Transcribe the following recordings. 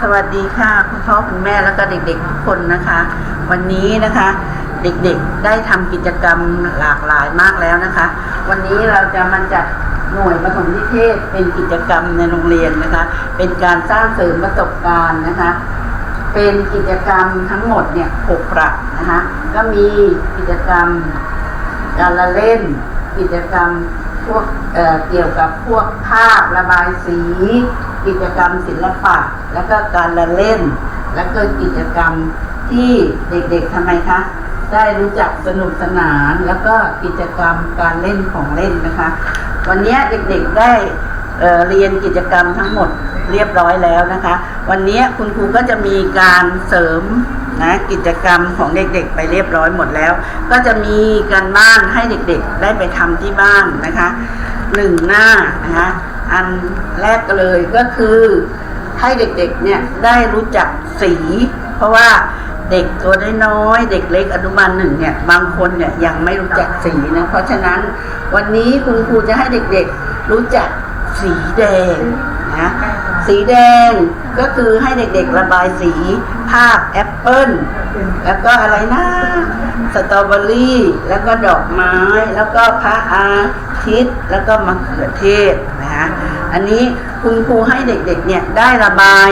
สวัสดีค่ะ คุณพ่อคุณแม่แล้วก็เด็กๆทุกคนนะคะ วันนี้นะคะ เด็กๆได้ทำกิจกรรมหลากหลายมากแล้วนะคะ วันนี้เราจะมาจัดหน่วยปฐมนิเทศเป็นกิจกรรมในโรงเรียนนะคะ เป็นการสร้างเสริมประสบการณ์นะคะ เป็นกิจกรรมทั้งหมดเนี่ยหกประนะคะก็มีกิจกรรมการละเล่น กิจกรรมพวกเอ่อเกี่ยวกับพวกภาพระบายสี กิจกรรมศิลปะ แล้วก็การละเล่น แล้วก็กิจกรรมที่เด็กๆทำไมคะ ได้รู้จักสนุกสนานแล้วก็กิจกรรมการเล่นของเล่นนะคะ วันนี้เด็กๆได้เเรียนกิจกรรมทั้งหมดเรียบร้อยแล้วนะคะ วันนี้คุณครูก็จะมีการเสริมนะกิจกรรมของเด็กๆ ไปเรียบร้อยหมดแล้ว ก็จะมีการบ้านให้เด็กๆ ได้ไปทำที่บ้านนะคะหนึ่งหน้านะคะ อันแรกเลยก็คือให้เด็กๆเนี่ยได้รู้จักสี เพราะว่าเด็กตัวน้อยเด็กเล็กอนุบาลหนึ่งเนี่ยบางคนเนี่ยยังไม่รู้จักสีนะเพราะฉะนั้นวันนี้คุณครูจะให้เด็กๆรู้จักสีแดง นะสีแดงก็คือให้เด็กๆระบายสีภาพแอปเปิ้ลแล้วก็อะไรนะสตรอเบอรี่ แล้วก็ดอกไม้ แล้วก็พระอาทิตย์ แล้วก็มะเขือเทศนะฮะอันนี้คุณครูให้เด็กๆเนี่ยได้ระบาย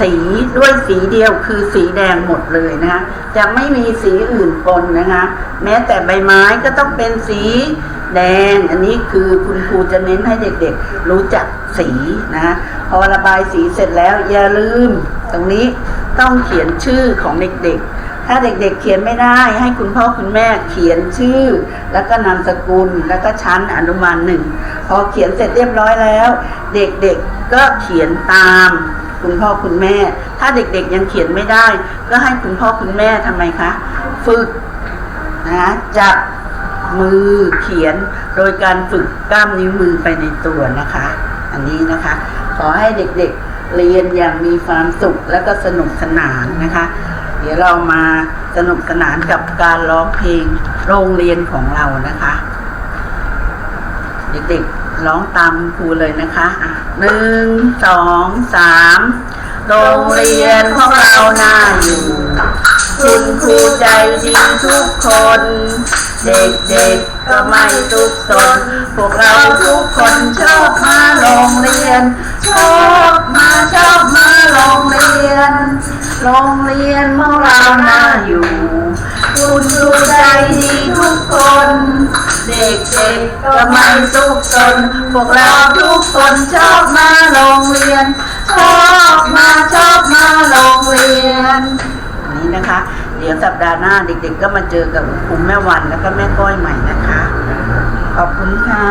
สีด้วยสีเดียวคือสีแดงหมดเลยนะคะจะไม่มีสีอื่นปนนะคะแม้แต่ใบไม้ก็ต้องเป็นสีแดง อันนี้คือคุณครูจะเน้นให้เด็กๆ รู้จักสีนะพอระบายสีเสร็จแล้วอย่าลืม ตรงนี้ต้องเขียนชื่อของเด็กๆถ้าเด็กๆเขียนไม่ได้ให้คุณพ่อคุณแม่เขียนชื่อ แล้วก็นามสกุลแล้วก็ชั้นอนุบาลหนึ่งพอเขียนเสร็จเรียบร้อยแล้ว เด็กๆก็เขียนตาม คุณพ่อคุณแม่ ถ้าเด็กๆยังเขียนไม่ได้ ก็ให้คุณพ่อคุณแม่ทำไมคะ ฝึกนะจับมือเขียนโดยการฝึกกล้ามนิ้วมือไปในตัวนะคะ อันนี้นะคะ ขอให้เด็กๆเรียนอย่างมีความสุขและก็สนุกสนานนะคะ เดี๋ยวเรามาสนุกสนานกับการร้องเพลงโรงเรียนของเรานะคะ เด็กๆ ร้องตามครูเลยนะคะอะหนึ่งสองสามโรงเรียนของเราน่าอยู่ คุณครูใจดีทุกคน เด็กๆก็ไม่ทุกตนพวกเราทุกคนชอบมาโรงเรียน ชอบมาชอบมาโรงเรียน โรงเรียนของเราน่าอยู่ คุณครูใจดีทุกคนเด็กๆก็ไม่ทุกสน พวกเราทุกคนชอบมาโรงเรียน ชอบมาชอบมาโรงเรียน นี้นะคะ เดี๋ยวสัปดาห์หน้าเด็กๆก็มาเจอกับคุณแม่วันแล้วก็แม่ก้อยใหม่นะคะ ขอบคุณค่ะ